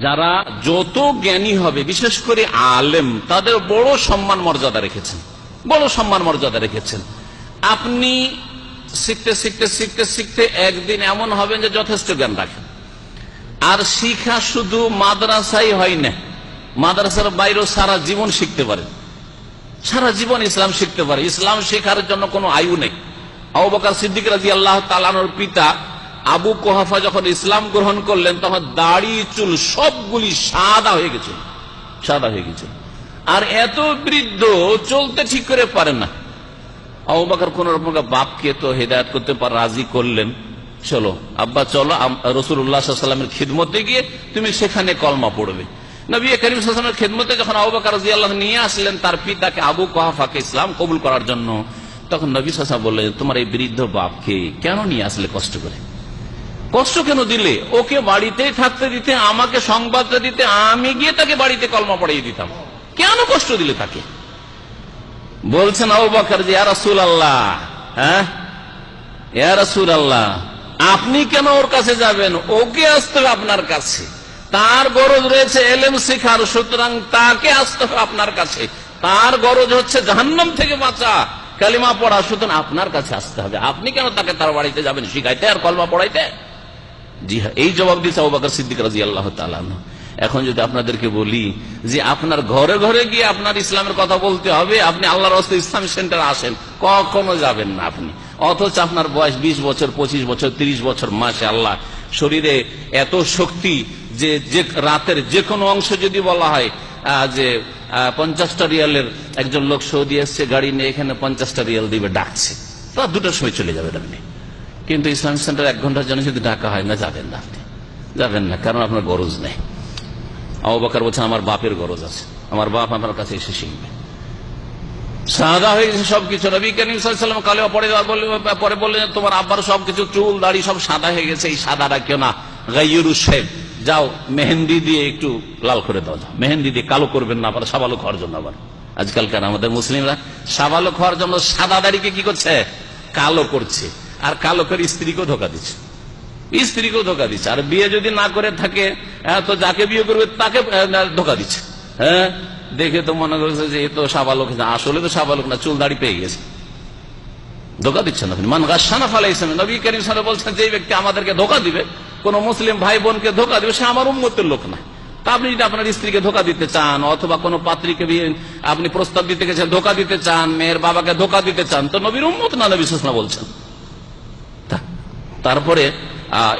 যারা যত জ্ঞানী হবে, বিশেষ করে আলেম, তাদের বড় সম্মান মর্যাদা রেখেছেন। বড় সম্মান মর্যাদা রেখেছেন। আপনি শিখতে শিখতে শিখতে শিখতে একদিন এমন হবেন যে যথেষ্ট জ্ঞান রাখেন। আর শিখা শুধু মাদ্রাসাই হয় না, মাদ্রাসার বাইরেও সারা জীবন শিখতে পারে সারা জীবন ইসলাম শিখতে পারে। ইসলাম শেখার জন্য কোনো আয়ু নেই। আবু বকর সিদ্দিক রাজি আল্লাহ তালানোর পিতা আবু কোহাফা যখন ইসলাম গ্রহণ করলেন, তখন দাড়ি, চুল সবগুলি সাদা হয়ে গেছিল সাদা হয়ে গেছিল আর এত বৃদ্ধ চলতে ঠিক করে পারে না। আবু বকর কোন রকম বাপকে তো হেদায়ত করতে পার রাজি করলেন। চলো, আব্বা চলো রসুল্লাহামের খিদমতে গিয়ে তুমি সেখানে কলমা পড়বে। নবী করিম সাল্লামের খেদমতে যখন আবু বকর রাজি আল্লাহ নিয়ে আসলেন, তার পিতাকে আবু কোহাফাকে ইসলাম কবুল করার জন্য, তখন নবী সাসা বললেন, তোমার এই বৃদ্ধ বাপকে কেন নিয়ে আসলে কষ্ট করে? কষ্ট কেন দিলে? ওকে বাড়িতেই থাকতে দিতে, আমাকে সংবাদটা দিতে, আমি গিয়ে তাকে বাড়িতে কলমা পড়িয়ে দিতাম। কেন কষ্ট দিলে তাকে? বলছেন রাসুল আল্লাহ হ্যাঁ? আল্লাহ আপনি কেন ওর কাছে যাবেন? ওকে আসতে হবে আপনার কাছে। তার গরজ রয়েছে এলেম শিখার, সুতরাং তাকে আসতে হবে আপনার কাছে। তার গরজ হচ্ছে জাহান্নাম থেকে বাঁচা, কালিমা পড়া, সুতরাং আপনার কাছে আসতে হবে। আপনি কেন তাকে তার বাড়িতে যাবেন? শিখাইতে আর কলমা পড়াইতে? জি হ্যাঁ এই জবাব দিচ্ছে আবাকর সিদ্দিক রাজি আল্লাহ এখন যদি আপনাদেরকে বলি যে আপনার ঘরে ঘরে গিয়ে আপনার ইসলামের কথা বলতে হবে, আপনি আল্লাহর হস্তে ইসলাম সেন্টার আসেন, কখনো যাবেন না আপনি। অথচ আপনার বয়স ২০ বছর ২৫ বছর ৩০ বছর মাসে আল্লাহ শরীরে এত শক্তি যে যে রাতের যে কোনো অংশ যদি বলা হয় যে পঞ্চাশটা রিয়ালের একজন লোক সৌদি এসছে, গাড়ি নিয়ে এখানে পঞ্চাশটা রিয়াল দিবে, ডাকছে। তা দুটোর সময় চলে যাবেন আপনি। কিন্তু ইসলামিক সেন্টার এক ঘণ্টার জন্য যদি ডাকা হয়, না, যাবেন না আপনি। যাবেন না, কারণ আপনার গরজ নেই। আবাকার বলছেন, আমার বাপের গরজ আছে। আমার বাপ আমার কাছে এসে শিখবে। সাদা হয়ে গেছে সবকিছু। নবী করিম কালে পরে পরে বললেন, তোমার আব্বার সবকিছু চুল, দাড়ি সব সাদা হয়ে গেছে, এই সাদা রাখিও না। গাইয়ুরু যাও, মেহেন্দি দিয়ে একটু লাল করে দাও, যাও। মেহেন্দি দিয়ে কালো করবেন না, আবার সাবালক হওয়ার জন্য আবার। আজকালকার আমাদের মুসলিমরা সাবালক হওয়ার জন্য সাদা দাড়িকে কি করছে? কালো করছে। আর কালো করে স্ত্রীকেও ধোকা দিচ্ছে। স্ত্রীকেও ধোকা দিচ্ছে। আর বিয়ে যদি না করে থাকে তো যাকে বিয়ে করবে তাকে ধোকা দিচ্ছে। হ্যাঁ? দেখে তো মনে করছে যে তো সাবালক আসলে তো সাবালক না, চুল দাড়ি পেয়ে গেছে। ধোকা দিচ্ছেন আপনি মান গাছানা ফালাইছেন নবী করিম সাহেব বলছেন যে ব্যক্তি আমাদেরকে ধোকা দিবে, কোন মুসলিম ভাই বোনকে ধোকা দিবে, সে আমার উন্মতের লোক না। তা আপনি যদি আপনার স্ত্রীকে ধোকা দিতে চান, অথবা কোন পাত্রীকে আপনি প্রস্তাব দিতে গেছেন, ধোকা দিতে চান, মেয়ের বাবাকে ধোকা দিতে চান, তো নবীর উন্মত না, নবী সুষমা বলছেন। তারপরে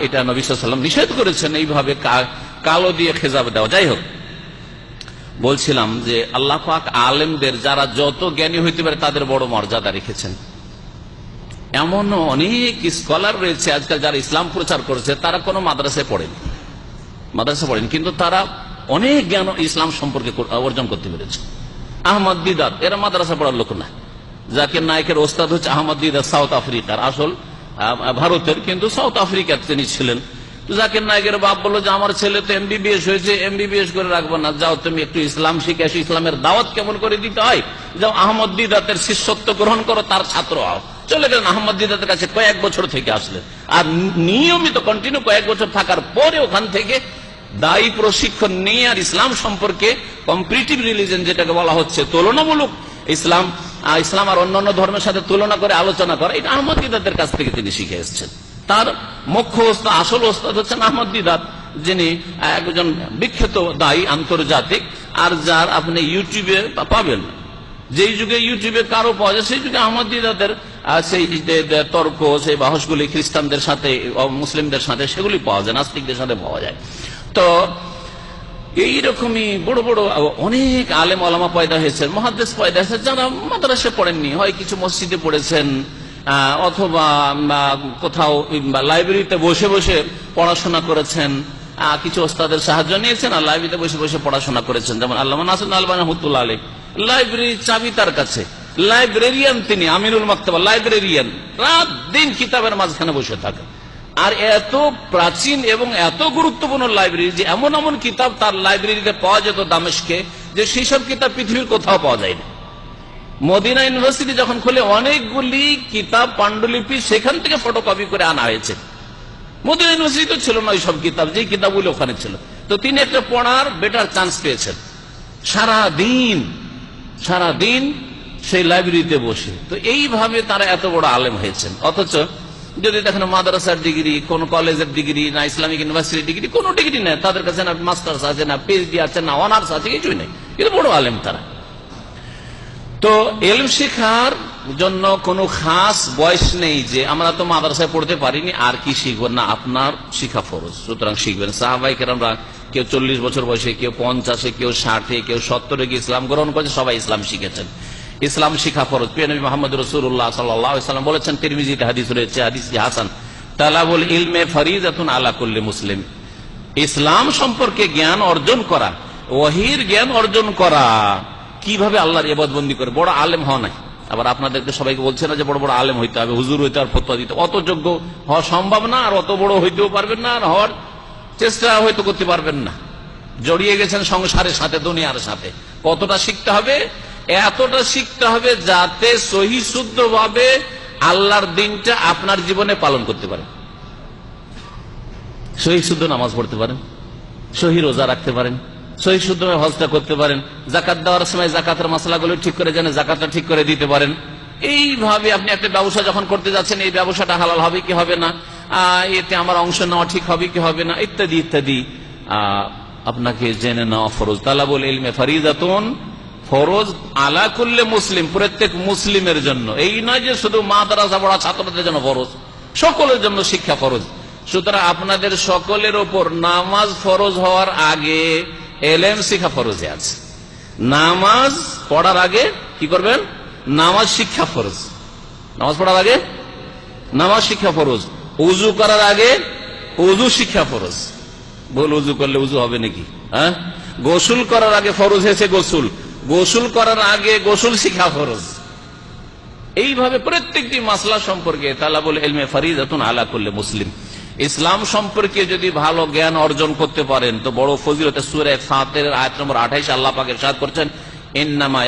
এটা নবী সাল্লাম নিষেধ করেছেন এইভাবে কালো দিয়ে খেজাব দেওয়া। যাই হোক, বলছিলাম যে আল্লাহ পাক আলেমদের যারা যত জ্ঞানী হইতে পারে তাদের বড় মর্যাদা রেখেছেন। এমন অনেক স্কলার রয়েছে আজকাল যারা ইসলাম প্রচার করেছে, তারা কোনো মাদ্রাসায় পড়েনি। মাদ্রাসা পড়েনি, কিন্তু তারা অনেক জ্ঞান ইসলাম সম্পর্কে অর্জন করতে পেরেছে। আহমদ দিদাত এরা মাদ্রাসা পড়ার লোক না। জাকির নায়কের ওস্তাদ হচ্ছে আহমদ দিদাত সাউথ আফ্রিকার আসল ভারতের, কিন্তু সাউথ আফ্রিকার তিনি ছিলেন। জাকির নায়কের বাপ বলল যে, আমার ছেলে তো এমবিবিএস হয়েছে এমবিবিএস করে রাখব না। যাও, তুমি একটু ইসলাম শিখে আসো। ইসলামের দাওয়াত কেমন করে দিতে হয়? যাও, আহমদ দিদাতের শিষ্যত্ব গ্রহণ করো, তার ছাত্র হও। চলে গেলেন। আহমদ দিদাতের কাছে কয়েক বছর থেকে আসলেন। আর নিয়মিত কন্টিনিউ কয়েক বছর থাকার পরে ওখান থেকে দায়ী প্রশিক্ষণ নিয়ে আর ইসলাম সম্পর্কে কম্পিটিভ রিলিজন যেটাকে বলা হচ্ছে, তুলনামূলক ইসলাম ইসলাম আর অন্যান্য ধর্মের সাথে তুলনা করে আলোচনা করা, এটা আহমদ দিদাতের কাছ থেকে তিনি শিখে এসছেন। তার মুখ্য ওস্তাদ, আসল ওস্তাদ হচ্ছেন আহমদ যিনি একজন বিখ্যাত দায়ী আন্তর্জাতিক, আর যার আপনি ইউটিউবে পাবেন। যেই যুগে ইউটিউবে কারও পাওয়া যায়, সেই যুগে আহমদ দিদাতের সেই তর্ক, সেই বাহসগুলি খ্রিস্টানদের সাথে মুসলিমদের সাথে, সেগুলি পাওয়া যায়, নাস্তিকদের সাথে পাওয়া যায়। তো এইরকমই বড় বড় অনেক আলেম আলামা পয়দা হয়েছে মহাদেশ পয়দা হয়েছে যারা মাদ্রাসে পড়েননি, হয় কিছু মসজিদে পড়েছেন অথবা কোথাও লাইব্রেরিতে বসে বসে পড়াশোনা করেছেন কিছু ওস্তাদের সাহায্য নিয়েছেন আর লাইব্রেরিতে বসে বসে পড়াশোনা করেছেন। যেমন আল্লাহ নাসুল আলমান রহমতুল্লাহ আলী লাইব্রেরির চাবি তার কাছে। লাইব্রেরিয়ান তিনি, আমিরুল মাক্তাবা, লাইব্রেরিয়ান। রাত দিন কিতাবের মাঝখানে বসে থাকেন। আর এত প্রাচীন এবং এত গুরুত্বপূর্ণ লাইব্রেরি যে এমন এমন কিতাব তার লাইব্রেরিতে পাওয়া যেত দামেশকে, যে সেই সব কিতাব পৃথিবীর কোথাও পাওয়া যায়নি। মদিনা ইউনিভার্সিটি যখন খুলে, অনেকগুলি কিতাব পাণ্ডুলিপি সেখান থেকে ফটোকপি করে আনা হয়েছে। মদিনা ইউনিভার্সিটি তো ছিল না ওই সব কিতাব যে কিতাবগুলি ওখানে ছিল। তো তিনি একটা পড়ার বেটার চান্স পেয়েছেন। সারা দিন সারা দিন সেই লাইব্রেরিতে বসে। তো এইভাবে তারা এত বড় আলেম হয়েছেন। অথচ যদি দেখেন মাদ্রাসার ডিগ্রি, কোন কলেজের ডিগ্রি, না ইসলামিক ইউনিভার্সিটি ডিগ্রি, কোন ডিগ্রি নেই। তাদের কাছে না মাস্টার্স আছে, না পিএইচডি আছে, না অনার্স আছে, কিছুই নেই। কিন্তু বড় আলেম তারা। তো এলম শেখার জন্য কোনো খাস বয়স নেই যে আমরা তো মাদ্রাসায় পড়তে পারিনি, আর কি শিখব? না, আপনার শিখা ফরজ। সুতরাং শিখবেন। সাহাবাই কেরামরা কেউ চল্লিশ বছর বয়সে, কেউ পঞ্চাশে, কেউ ষাটে, কেউ সত্তরে গিয়ে ইসলাম গ্রহণ করেছে, সবাই ইসলাম শিখেছেন। ইসলাম শিখা ফরজ। প্রিয় নবী মোহাম্মদ রসুল্লাহ সাল্লাম বলেছেন, তিরমিজিতে হাদিস রয়েছে হাদিস হাসান। তালাবুল ইলমে ফরিজ আলা করলে মুসলিম। ইসলাম সম্পর্কে জ্ঞান অর্জন করা ওহির জ্ঞান অর্জন করা, কীভাবে আল্লাহর এবাদবন্দি করে? বড় আলেম হওয়া নাই। আবার আপনাদেরকে সবাইকে বলছে না যে বড় বড় আলেম হইতে হবে, হুজুর হইতে আর ফতোয়া দিতে অত যোগ্য হওয়া সম্ভব না, আর অত বড় হইতেও পারবেন না, আর হওয়ার চেষ্টা হয়তো করতে পারবেন না। জড়িয়ে গেছেন সংসারের সাথে, দুনিয়ার সাথে। কতটা শিখতে হবে? এতটা শিখতে হবে যাতে সহি শুদ্ধ ভাবে আল্লাহর দিনটা আপনার জীবনে পালন করতে পারেন সহি শুদ্ধ নামাজ পড়তে পারেন, সহি রোজা রাখতে পারেন, সহি শুদ্ধ হজটা করতে পারেন জাকাত দেওয়ার সময় জাকাতের মশলাগুলো ঠিক করে জানে জাকাতটা ঠিক করে দিতে পারেন। এইভাবে আপনি একটা ব্যবসা যখন করতে যাচ্ছেন, এই ব্যবসাটা হালাল হবে কি হবে না? এতে আমার অংশ নেওয়া ঠিক হবে কি হবে না? ইত্যাদি ইত্যাদি। আপনাকে জেনে নেওয়া ফরজ। তালাবুল ইলমে ফরিদাতুন ফরজ আলা করলে মুসলিম, প্রত্যেক মুসলিমের জন্য। এই নয় যে শুধু মাদ্রাসা পড়া ছাত্রদের জন্য ফরজ, সকলের জন্য শিক্ষা ফরজ। সুতরাং আপনাদের সকলের ওপর নামাজ ফরজ হওয়ার আগে এলেম শিক্ষা ফরজে আছে। নামাজ পড়ার আগে কি করবেন? নামাজ শিক্ষা ফরজ। নামাজ পড়ার আগে? নামাজ শিক্ষা ফরজ। উজু করার আগে উজু শিক্ষা ফরজ। বল উজু করলে উজু হবে নাকি? হ্যাঁ? গোসল করার আগে ফরজ হয়েছে গোসল। গোসল করার আগে গোসল শিখা ফরজ। এইভাবে প্রত্যেকটি মাসলা সম্পর্কে তালা বলে এলমে এতন আলা করলে মুসলিম। ইসলাম সম্পর্কে যদি ভালো জ্ঞান অর্জন করতে পারেন, তো বড় ফজিলতে সুরে সাতের আয়াত নম্বর আঠাইশ আল্লাহ পাকের সাদ করছেন, ইন্নামা